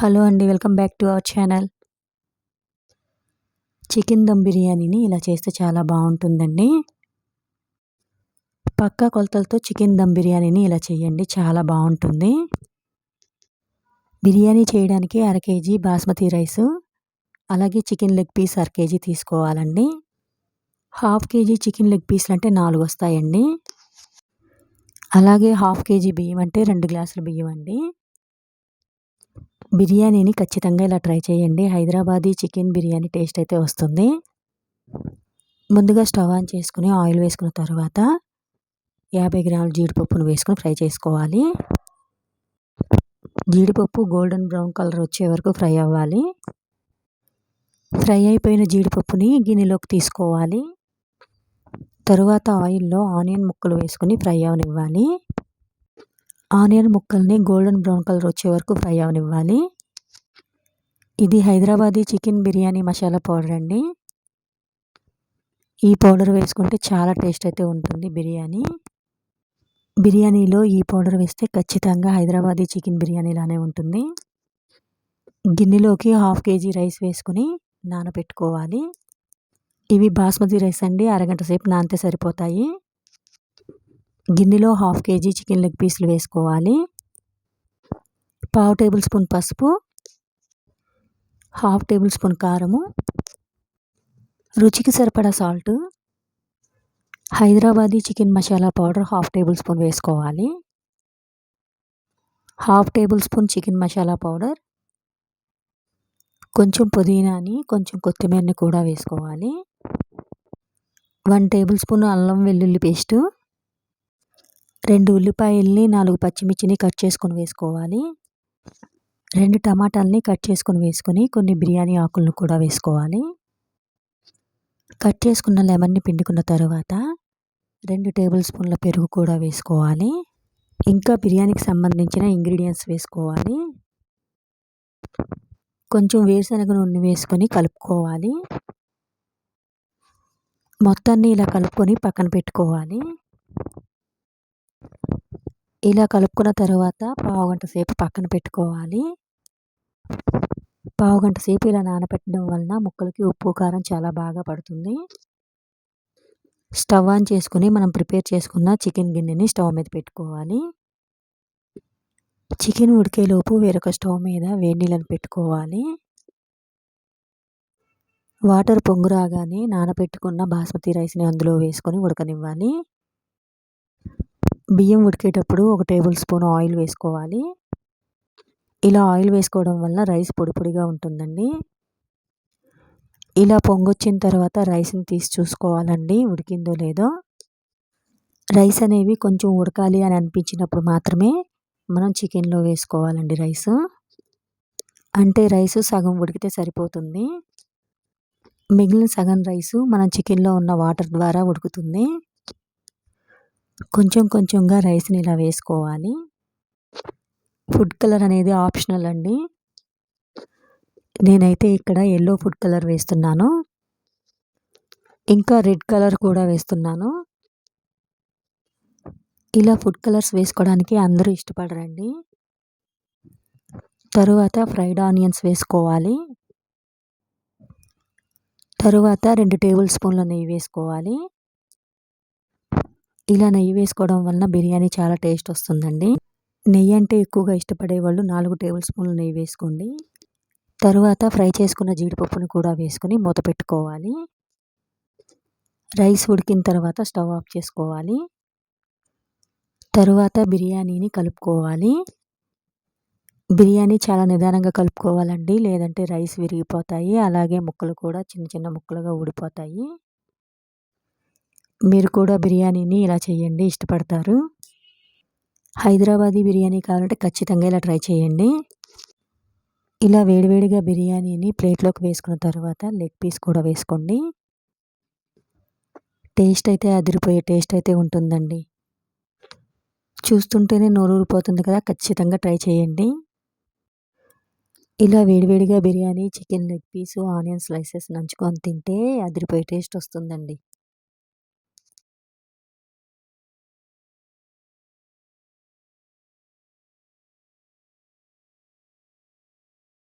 Hello అండి welcome back to our channel. Chicken dum బిర్యానీని ఇలా చేస్తే చాలా బాగుంటుందండి. పక్కా కొలతలతో చికెన్ దమ్ బిర్యానీని ఇలా చేయండి చాలా బాగుంటుంది. బిర్యానీ చేయడానికి అర కేజీ బాస్మతి రైసు అలాగే చికెన్ లెగ్ పీస్ అర కేజీ తీసుకోవాలండి. హాఫ్ కేజీ చికెన్ లెగ్ పీస్లు అంటే నాలుగు వస్తాయండి. అలాగే హాఫ్ కేజీ బియ్యం అంటే రెండు గ్లాసుల బియ్యం అండి. బిర్యానీని ఖచ్చితంగా ఇలా ట్రై చేయండి. హైదరాబాదీ చికెన్ బిర్యానీ టేస్ట్ అయితే వస్తుంది. ముందుగా స్టవ్ ఆన్ చేసుకుని ఆయిల్ వేసుకున్న తర్వాత యాభై గ్రాముల జీడిపప్పును వేసుకొని ఫ్రై చేసుకోవాలి. జీడిపప్పు గోల్డెన్ బ్రౌన్ కలర్ వచ్చే వరకు ఫ్రై అవ్వాలి. ఫ్రై అయిపోయిన జీడిపప్పుని గిన్నెలోకి తీసుకోవాలి. తరువాత ఆయిల్లో ఆనియన్ ముక్కలు వేసుకొని ఫ్రై అవనివ్వాలి. ఆనియన్ ముక్కల్ని గోల్డెన్ బ్రౌన్ కలర్ వచ్చే వరకు ఫ్రై అవనివ్వాలి. ఇది హైదరాబాదీ చికెన్ బిర్యానీ మసాలా పౌడర్ అండి. ఈ పౌడర్ వేసుకుంటే చాలా టేస్ట్ అయితే ఉంటుంది బిర్యానీ. బిర్యానీలో ఈ పౌడర్ వేస్తే ఖచ్చితంగా హైదరాబాదీ చికెన్ బిర్యానీలానే ఉంటుంది. గిన్నెలోకి హాఫ్ కేజీ రైస్ వేసుకుని నానబెట్టుకోవాలి ఇవి బాస్మతి రైస్ అండి అరగంట సేపు నానితే సరిపోతాయి. గిన్నెలో హాఫ్ కేజీ చికెన్ లెగ్ పీసులు వేసుకోవాలి. పావు టేబుల్ స్పూన్ పసుపు హాఫ్ టేబుల్ స్పూన్ కారము రుచికి సరిపడా salt Hyderabadi chicken masala powder half tablespoon వేసుకోవాలి. Half tablespoon chicken masala powder కొంచెం పుదీనాని కొంచెం కొత్తిమీరని కూడా వేసుకోవాలి. వన్ టేబుల్ స్పూన్ అల్లం వెల్లుల్లి పేస్టు రెండు ఉల్లిపాయల్ని నాలుగు పచ్చిమిర్చిని కట్ చేసుకొని వేసుకోవాలి. రెండు టమాటాలని కట్ చేసుకొని వేసుకొని కొన్ని బిర్యానీ ఆకులను కూడా వేసుకోవాలి. కట్ చేసుకున్న లెమన్ని పిండుకున్న తర్వాత రెండు టేబుల్ స్పూన్ల పెరుగు కూడా వేసుకోవాలి. ఇంకా బిర్యానీకి సంబంధించిన ఇంగ్రీడియంట్స్ వేసుకోవాలి. కొంచెం వేరుశనగ నూనె వేసుకొని కలుపుకోవాలి. మొత్తాన్ని ఇలా కలుపుకొని పక్కన పెట్టుకోవాలి. ఇలా కలుపుకున్న తర్వాత పావుగంట సేపు పక్కన పెట్టుకోవాలి. పావుగంట సేపు ఇలా నానబెట్టడం వలన ముక్కలకి ఉప్పు కారం చాలా బాగా పడుతుంది. స్టవ్ ఆన్ చేసుకుని మనం ప్రిపేర్ చేసుకున్న చికెన్ గిన్నెని స్టవ్ మీద పెట్టుకోవాలి. చికెన్ ఉడికేలోపు వేరొక స్టవ్ మీద వేడి నీళ్ళని పెట్టుకోవాలి. వాటర్ పొంగు రాగానే నానబెట్టుకున్న బాస్మతి రైస్ని అందులో వేసుకొని ఉడకనివ్వాలి. బియ్యం ఉడికేటప్పుడు ఒక టేబుల్ స్పూన్ ఆయిల్ వేసుకోవాలి. ఇలా ఆయిల్ వేసుకోవడం వల్ల రైస్ పొడి పొడిగా ఉంటుందండి. ఇలా పొంగొచ్చిన తర్వాత రైస్ని తీసి చూసుకోవాలండి ఉడికిందో లేదో. రైస్ అనేవి కొంచెం ఉడకాలి అని అనిపించినప్పుడు మాత్రమే మనం చికెన్లో వేసుకోవాలండి రైస్. అంటే రైస్ సగం ఉడికితే సరిపోతుంది. మిగిలిన సగం రైసు మనం చికెన్లో ఉన్న వాటర్ ద్వారా ఉడుకుతుంది. కొంచెం కొంచెంగా రైస్ని ఇలా వేసుకోవాలి. ఫుడ్ కలర్ అనేది ఆప్షనల్ అండి. నేనైతే ఇక్కడ ఎల్లో ఫుడ్ కలర్ వేస్తున్నాను. ఇంకా రెడ్ కలర్ కూడా వేస్తున్నాను. ఇలా ఫుడ్ కలర్స్ వేసుకోవడానికి అందరూ ఇష్టపడరండి. తరువాత ఫ్రైడ్ ఆనియన్స్ వేసుకోవాలి. తరువాత రెండు టేబుల్ స్పూన్ల నెయ్యి వేసుకోవాలి. ఇలా నెయ్యి వేసుకోవడం వలన బిర్యానీ చాలా టేస్ట్ వస్తుందండి. నెయ్యి అంటే ఎక్కువగా ఇష్టపడే వాళ్ళు నాలుగు టేబుల్ స్పూన్లు నెయ్యి వేసుకోండి. తరువాత ఫ్రై చేసుకున్న జీడిపప్పును కూడా వేసుకొని మూత పెట్టుకోవాలి. రైస్ ఉడికిన తర్వాత స్టవ్ ఆఫ్ చేసుకోవాలి. తరువాత బిర్యానీని కలుపుకోవాలి. బిర్యానీ చాలా నిదానంగా కలుపుకోవాలండి. లేదంటే రైస్ విరిగిపోతాయి. అలాగే ముక్కలు కూడా చిన్న చిన్న ముక్కలుగా ఊడిపోతాయి. మీరు కూడా బిర్యానీని ఇలా చేయండి ఇష్టపడతారు. హైదరాబాదీ బిర్యానీ కావాలంటే ఖచ్చితంగా ఇలా ట్రై చేయండి. ఇలా వేడివేడిగా బిర్యానీని ప్లేట్లోకి వేసుకున్న తర్వాత లెగ్ పీస్ కూడా వేసుకోండి. టేస్ట్ అయితే అదిరిపోయే టేస్ట్ అయితే ఉంటుందండి. చూస్తుంటేనే నోరూరిపోతుంది కదా ఖచ్చితంగా ట్రై చేయండి. ఇలా వేడివేడిగా biryani chicken leg piece onion slices నంచుకొని తింటే అదిరిపోయే టేస్ట్ వస్తుందండి.